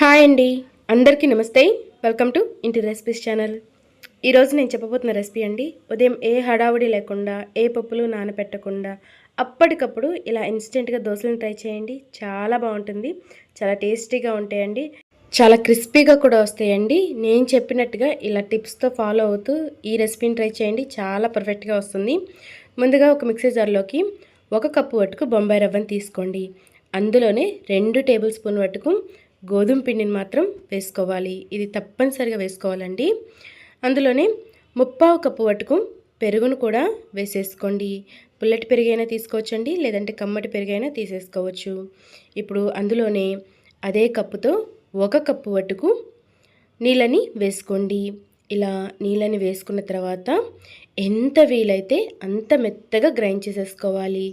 Hi అండి. అందరికీ నమస్తే. వెల్కమ్ టు ఇంటి రెసిపీస్ ఛానల్. ఈరోజు నేను చెప్పబోతున్న రెసిపీ అండి ఉదయం ఏ హడావుడి లేకుండా ఏ పప్పులు నానబెట్టకుండా అప్పటికప్పుడు ఇలా ఇన్స్టెంట్గా దోశలను ట్రై చేయండి. చాలా బాగుంటుంది. చాలా టేస్టీగా ఉంటాయండి. చాలా క్రిస్పీగా కూడా వస్తాయండి. నేను చెప్పినట్టుగా ఇలా టిప్స్తో ఫాలో అవుతూ ఈ రెసిపీని ట్రై చేయండి. చాలా పర్ఫెక్ట్గా వస్తుంది. ముందుగా ఒక మిక్సీ జార్లోకి ఒక కప్పు వట్టుకు బొంబాయి రవ్వని తీసుకోండి. అందులోనే రెండు టేబుల్ స్పూన్ వట్టుకు గోధుమ పిండిని మాత్రం వేసుకోవాలి. ఇది తప్పనిసరిగా వేసుకోవాలండి. అందులోనే ముప్పావు కప్పు వట్టుకు పెరుగును కూడా వేసేసుకోండి. పుల్లటి పెరుగైనా తీసుకోవచ్చండి లేదంటే కమ్మటి పెరుగైనా తీసేసుకోవచ్చు. ఇప్పుడు అందులోనే అదే కప్పుతో ఒక కప్పు వట్టుకు నీళ్ళని వేసుకోండి. ఇలా నీళ్ళని వేసుకున్న తర్వాత ఎంత వీలైతే అంత మెత్తగా గ్రైండ్ చేసేసుకోవాలి.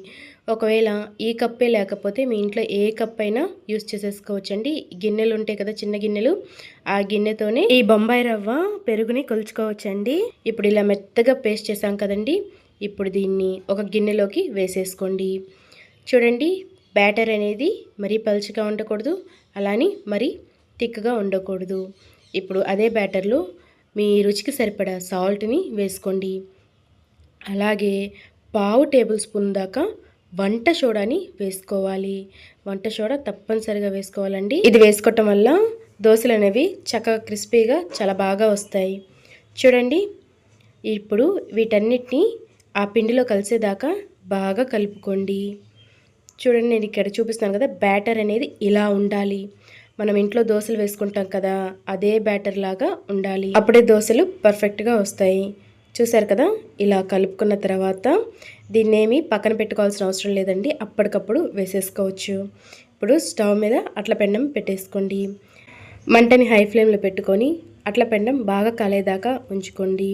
ఒకవేళ ఈ కప్పే లేకపోతే మీ ఇంట్లో ఏ కప్ అయినా యూస్ చేసేసుకోవచ్చండి. గిన్నెలు ఉంటాయి కదా చిన్న గిన్నెలు ఆ గిన్నెతోనే ఈ బొంబాయి రవ్వ పెరుగుని కొలుచుకోవచ్చండి. ఇప్పుడు ఇలా మెత్తగా పేస్ట్ చేసాం కదండి ఇప్పుడు దీన్ని ఒక గిన్నెలోకి వేసేసుకోండి. చూడండి బ్యాటర్ అనేది మరీ పలుచగా ఉండకూడదు అలానే మరీ థిక్గా ఉండకూడదు. ఇప్పుడు అదే బ్యాటర్లో మీ రుచికి సరిపడా సాల్ట్ని వేసుకోండి. అలాగే పావు టేబుల్ స్పూన్ దాకా వంట సోడాని వేసుకోవాలి. వంట సోడా తప్పనిసరిగా వేసుకోవాలండి. ఇది వేసుకోవటం వల్ల దోశలు అనేవి చక్కగా క్రిస్పీగా చాలా బాగా వస్తాయి. చూడండి ఇప్పుడు వీటన్నిటిని ఆ పిండిలో కలిసేదాకా బాగా కలుపుకోండి. చూడండి నేను ఇక్కడ చూపిస్తాను కదా బ్యాటర్ అనేది ఇలా ఉండాలి. మనం ఇంట్లో దోశలు వేసుకుంటాం కదా అదే బ్యాటర్ లాగా ఉండాలి. అప్పుడే దోశలు పర్ఫెక్ట్గా వస్తాయి. చూసారు కదా? ఇలా కలుపుకున్న తర్వాత దీన్నేమి పక్కన పెట్టుకోవాల్సిన అవసరం లేదండి. అప్పటికప్పుడు వేసేసుకోవచ్చు. ఇప్పుడు స్టవ్ మీద అట్ల పెండం పెట్టేసుకోండి. మంటని హై ఫ్లేమ్లో పెట్టుకొని అట్ల పెండం బాగా కాలేదాకా ఉంచుకోండి.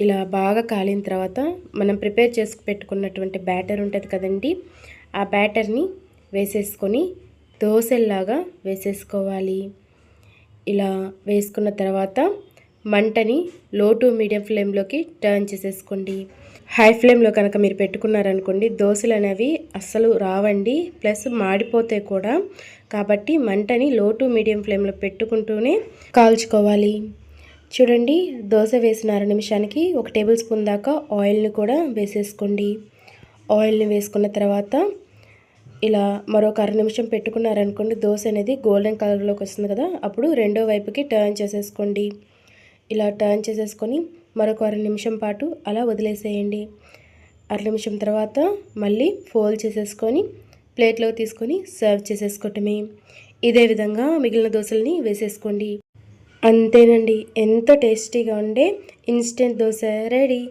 ఇలా బాగా కాలిన తర్వాత మనం ప్రిపేర్ చేసి పెట్టుకున్నటువంటి బ్యాటర్ ఉంటుంది కదండి ఆ బ్యాటర్ని వేసేసుకొని దోశల్లాగా వేసేసుకోవాలి. ఇలా వేసుకున్న తర్వాత మంటని లో టు మీడియం ఫ్లేమ్లోకి టర్న్ చేసేసుకోండి. హై ఫ్లేమ్లో కనుక మీరు పెట్టుకున్నారనుకోండి దోశలు అనేవి అస్సలు రావండి. ప్లస్ మాడిపోతాయి కూడా కాబట్టి మంటని లో టు మీడియం ఫ్లేమ్లో పెట్టుకుంటూనే కాల్చుకోవాలి. చూడండి దోశ వేసిన అర నిమిషానికి ఒక టేబుల్ స్పూన్ దాకా ఆయిల్ని కూడా వేసేసుకోండి. ఆయిల్ని వేసుకున్న తర్వాత ఇలా మరొక అర నిమిషం పెట్టుకున్నారనుకోండి దోశ అనేది గోల్డెన్ కలర్లోకి వస్తుంది కదా అప్పుడు రెండో వైపుకి టర్న్ చేసేసుకోండి. ఇలా టర్న్ చేసేసుకొని మరొక అర నిమిషం పాటు అలా వదిలేసేయండి. అర నిమిషం తర్వాత మళ్ళీ ఫోల్డ్ చేసేసుకొని ప్లేట్లో తీసుకొని సర్వ్ చేసేసుకోవటమే. ఇదే విధంగా మిగిలిన దోశల్ని వేసేసుకోండి. అంతేనండి ఎంతో టేస్టీగా ఉండే ఇన్స్టెంట్ దోశ రెడీ.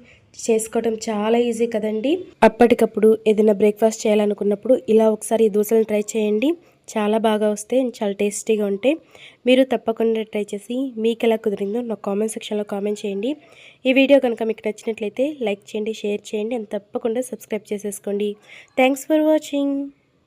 చేసుకోవడం చాలా ఈజీ కదండి. అప్పటికప్పుడు ఏదైనా బ్రేక్ఫాస్ట్ చేయాలనుకున్నప్పుడు ఇలా ఒకసారి ఈ దోశలను ట్రై చేయండి. చాలా బాగా వస్తే చాలా టేస్టీగా ఉంటాయి. మీరు తప్పకుండా ట్రై చేసి మీకు ఎలా కుదిరిందో నా కామెంట్ సెక్షన్లో కామెంట్ చేయండి. ఈ వీడియో కనుక మీకు నచ్చినట్లయితే లైక్ చేయండి షేర్ చేయండి అండ్ తప్పకుండా సబ్స్క్రైబ్ చేసేసుకోండి. Thanks for watching.